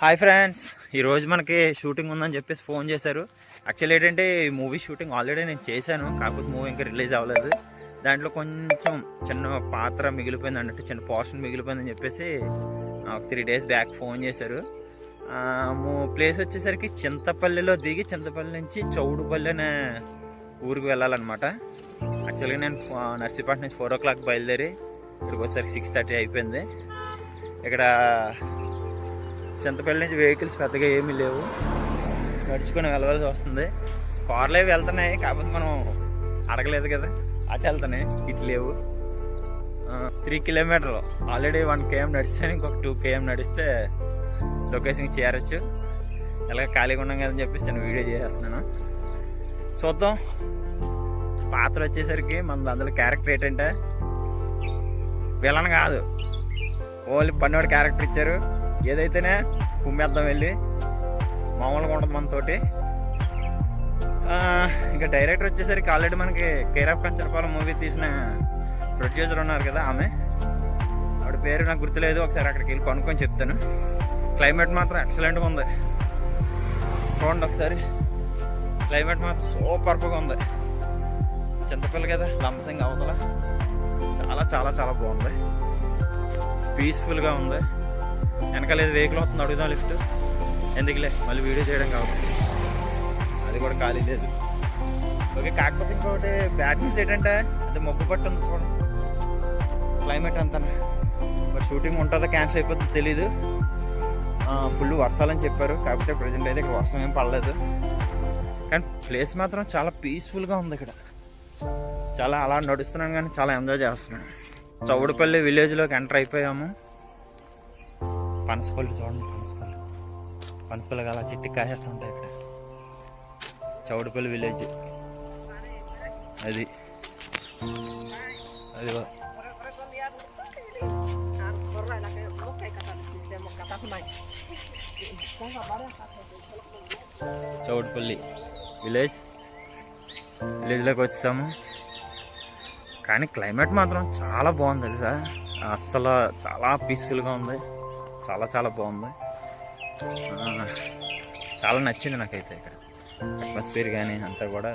Hi friends ఈరోజు మనకి shooting ఉందని చెప్పేసి ఫోన్ చేశారు. యాక్చువల్ ఏంటంటే ఈ మూవీ షూటింగ్ ఆల్రెడీ నేను చేశాను. కాకపోతే మూవీ ఇంకా రిలీజ్ అవ్వలేదు. దాంట్లో కొంచెం చిన్న పాత్ర మిగిలిపోయింది అన్నట్టు చిన్న పోర్షన్ మిగిలిపోయిందని చెప్పేసి ఒక త్రీ డేస్ బ్యాక్ ఫోన్ చేశారు. ప్లేస్ వచ్చేసరికి చింతపల్లిలో దిగి చింతపల్లి నుంచి చౌడుపల్లి అనే ఊరికి వెళ్ళాలన్నమాట. యాక్చువల్గా నేను నర్సీపట్నం నుంచి ఫోర్ ఓ క్లాక్ బయలుదేరి ఇక్కడికి వచ్చేసరికి సిక్స్ థర్టీ అయిపోయింది. ఇక్కడ చింతపల్లి నుంచి వెహికల్స్ పెద్దగా ఏమీ లేవు. నడుచుకొని వెళ్ళవలసి వస్తుంది. కార్లు అవి వెళ్తున్నాయి కాకపోతే మనం అడగలేదు కదా. అటు వెళ్తున్నాయి ఇటు లేవు. త్రీ కిలోమీటర్లు ఆల్రెడీ వన్ కేఎం నడిచాను ఇంకొక టూ కేఎం నడిస్తే లొకేషన్కి చేరొచ్చు. ఇలాగ ఖాళీగా ఉన్నాం కదని చెప్పేసి నేను వీడియో చేస్తున్నాను చూద్దాం. పాత్ర వచ్చేసరికి మన అందులో క్యారెక్టర్ ఏంటంటే విలన్ కాదు. ఓన్లీ పన్నోడు క్యారెక్టర్ ఇచ్చారు. ఏదైతేనే కుమ్మేద్దాం వెళ్ళి. మామూలుగా ఉంటుంది మనతోటి. ఇంకా డైరెక్టర్ వచ్చేసరికి ఆల్రెడీ మనకి కేర్ ఆఫ్ కంచరపాలెం మూవీ తీసిన ప్రొడ్యూసర్ ఉన్నారు కదా ఆమె. ఆవిడ పేరు నాకు గుర్తులేదు ఒకసారి అక్కడికి వెళ్ళి కొనుక్కొని చెప్తాను. క్లైమేట్ మాత్రం ఎక్సలెంట్గా ఉంది. చూడండి ఒకసారి. క్లైమేట్ మాత్రం సూపర్గా ఉంది. చింతపల్లి కదా లంసంగ్ అవతల. చాలా చాలా చాలా బాగుంది. పీస్ఫుల్గా ఉంది. వెనకాల ఏదో వెహికల్ వస్తుంది అడుగుదాం లిఫ్ట్. ఎందుకులే మళ్ళీ వీడియో చేయడం కాబట్టి అది కూడా ఖాళీ లేదు. ఓకే కాకపోతే ఇంకొకటి బ్యాడ్ న్యూస్ ఏంటంటే అది మొగ్గు పట్టు ఉంది చూడండి క్లైమేట్ అంతా. మరి షూటింగ్ ఉంటుందో క్యాన్సిల్ అయిపోతుందో తెలీదు. ఫుల్ వర్షాలని చెప్పారు. కాకపోతే ప్రజెంట్ అయితే ఇక్కడ వర్షం ఏం పడలేదు. కానీ ప్లేస్ మాత్రం చాలా పీస్ఫుల్గా ఉంది ఇక్కడ. చాలా అలా నడుస్తున్నాను కానీ చాలా ఎంజాయ్ చేస్తున్నాను చౌడుపల్లి విలేజ్లోకి ఎంటర్ అయిపోయాము. పనసపల్లి చూడండి పనసపల్లి పనసపల్లి అలా చెట్టు కాసేస్తుంటాయి ఇక్కడ. చౌడుపల్లి విలేజ్. అది. అది చౌడుపల్లి విలేజ్. విలేజ్లోకి వచ్చేసాము. కానీ క్లైమేట్ మాత్రం చాలా బాగుంది తెలుసా? అస్సలు చాలా పీస్ఫుల్గా ఉంది. చాలా చాలా బాగుంది. చాలా నచ్చింది నాకైతే ఇక్కడ. అట్మాస్ఫియర్ కానీ అంతా కూడా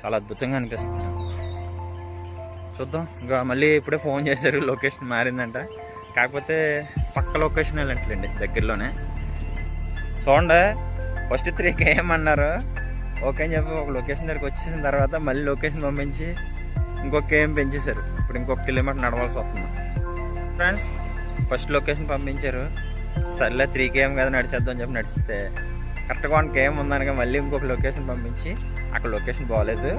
చాలా అద్భుతంగా అనిపిస్తుంది. చూద్దాం. ఇంకా మళ్ళీ ఇప్పుడే ఫోన్ చేశారు లొకేషన్ మారిందంట. కాకపోతే పక్క లొకేషన్ వెళ్ళంటండి దగ్గరలోనే. చూడండి ఫస్ట్ త్రీ కేఎం అన్నారు. ఓకే అని చెప్పి ఒక లొకేషన్ దగ్గరికి వచ్చేసిన తర్వాత మళ్ళీ లొకేషన్ పంపించి ఇంకొక కేఎం పెంచేశారు. ఇప్పుడు ఇంకొక కిలోమీటర్ నడవాల్సి వస్తుంది. ఫ్రెండ్స్ ఫస్ట్ లొకేషన్ పంపించారు. సర్లే త్రీ కేఎం కదా నడిచేద్దాం అని చెప్పి నడిస్తే. కరెక్ట్గా వన్ కేఎం ఉందనగా మళ్ళీ ఇంకొక లొకేషన్ పంపించి అక్కడ లొకేషన్ బాగాలేదు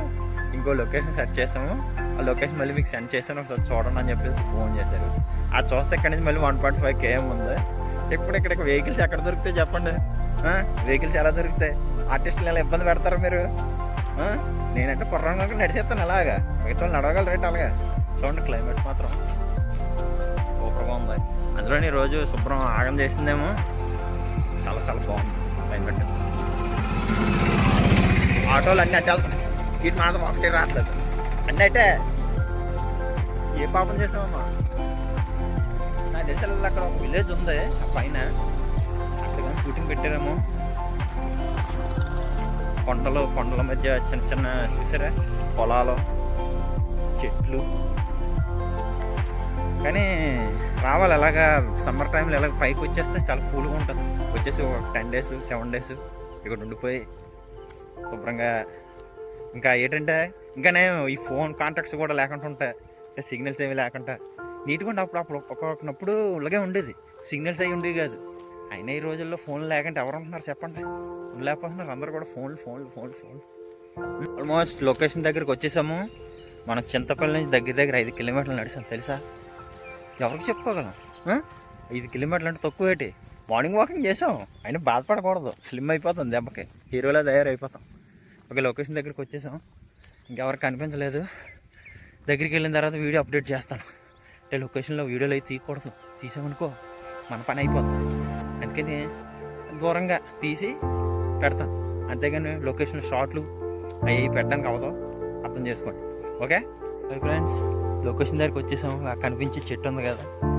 ఇంకో లొకేషన్ సెట్ చేసాము. ఆ లొకేషన్ మళ్ళీ మీకు సెండ్ చేశాను ఒకసారి చూడండి అని చెప్పేసి ఫోన్ చేశారు. ఆ చూస్తే ఇక్కడ నుంచి మళ్ళీ వన్ పాయింట్ ఫైవ్ కేఎం ఉంది. ఇప్పుడు ఇక్కడ వెహికల్స్ ఎక్కడ దొరుకుతాయి చెప్పండి? వెహికల్స్ ఎలా దొరుకుతాయి? ఆర్టిస్టులు ఎలా ఇబ్బంది పెడతారు మీరు? నేనంటే కుర్రంగా నడిచేస్తాను అలాగా. మిగతా వాళ్ళు రేట్ అలాగా. చూడండి క్లైమేట్ మాత్రం. ఉంది రోజు శుభ్రం ఆగం చేసిందేమో. చాలా చాలా బాగుంది. క్లైమేట్ ఆటోలు అన్నీ అట్టే వెళ్తున్నాయి వీటి మాత్రం ఒకటి రావట్లేదు. అంటే అయితే ఏ పాపం చేసామమ్మా నాకు తెలిసి అక్కడ ఒక విలేజ్ ఉంది ఆ పైన. అక్కడ కానీ షూటింగ్ పెట్టారేమో. కొండలు కొండల మధ్య చిన్న చిన్న చూసారా? పొలాలు చెట్లు. కానీ రావాలి ఎలాగా సమ్మర్ టైంలో ఎలాగ పైకి వచ్చేస్తే చాలా కూల్గా ఉంటుంది. వచ్చేసి ఒక టెన్ డేస్ సెవెన్ డేస్ ఇక్కడ ఉండిపోయి శుభ్రంగా. ఇంకా ఏంటంటే ఇంకా నేను ఈ ఫోన్ కాంటాక్ట్స్ కూడా లేకుండా ఉంటాయి సిగ్నల్స్ ఏమి లేకుండా. నీట్గా ఉండే అప్పుడు అప్పుడు ఒకనప్పుడు ఇలాగే ఉండేది. సిగ్నల్స్ అవి ఉండేవి కాదు. అయినా ఈ రోజుల్లో ఫోన్లు లేకుంటే ఎవరు ఉంటున్నారు చెప్పండి. లేకపోతున్నారు అందరూ కూడా ఫోన్లు ఫోన్లు ఫోన్లు ఫోన్లు. ఆల్మోస్ట్ లొకేషన్ దగ్గరికి వచ్చేసాము. మనం చింతపల్లి నుంచి దగ్గర దగ్గర ఐదు కిలోమీటర్లు నడిచాం తెలుసా? ఎవరికి చెప్పుకోగలం? ఐదు కిలోమీటర్లు అంటే తక్కువ ఏంటి? మార్నింగ్ వాకింగ్ చేసాం. అయినా బాధపడకూడదు. స్లిమ్ అయిపోతుంది దెబ్బకి. హీరోలా తయారైపోతాం. ఒక లొకేషన్ దగ్గరికి వచ్చేసాం. ఇంకెవరికి కనిపించలేదు. దగ్గరికి వెళ్ళిన తర్వాత వీడియో అప్డేట్ చేస్తాను. అంటే లొకేషన్లో వీడియోలు అయితే తీయకూడదు. తీసామనుకో మన పని అయిపోతుంది. అందుకని దూరంగా తీసి పెడతాను అంతేగాని లొకేషన్ షార్ట్లు అవి పెట్టడానికి అవ్వదు అర్థం చేసుకోండి. ఓకే ఫ్రెండ్స్ లొకేషన్ దగ్గరికి వచ్చేసాము. ఆ కనిపించే చెట్టు ఉంది కదా.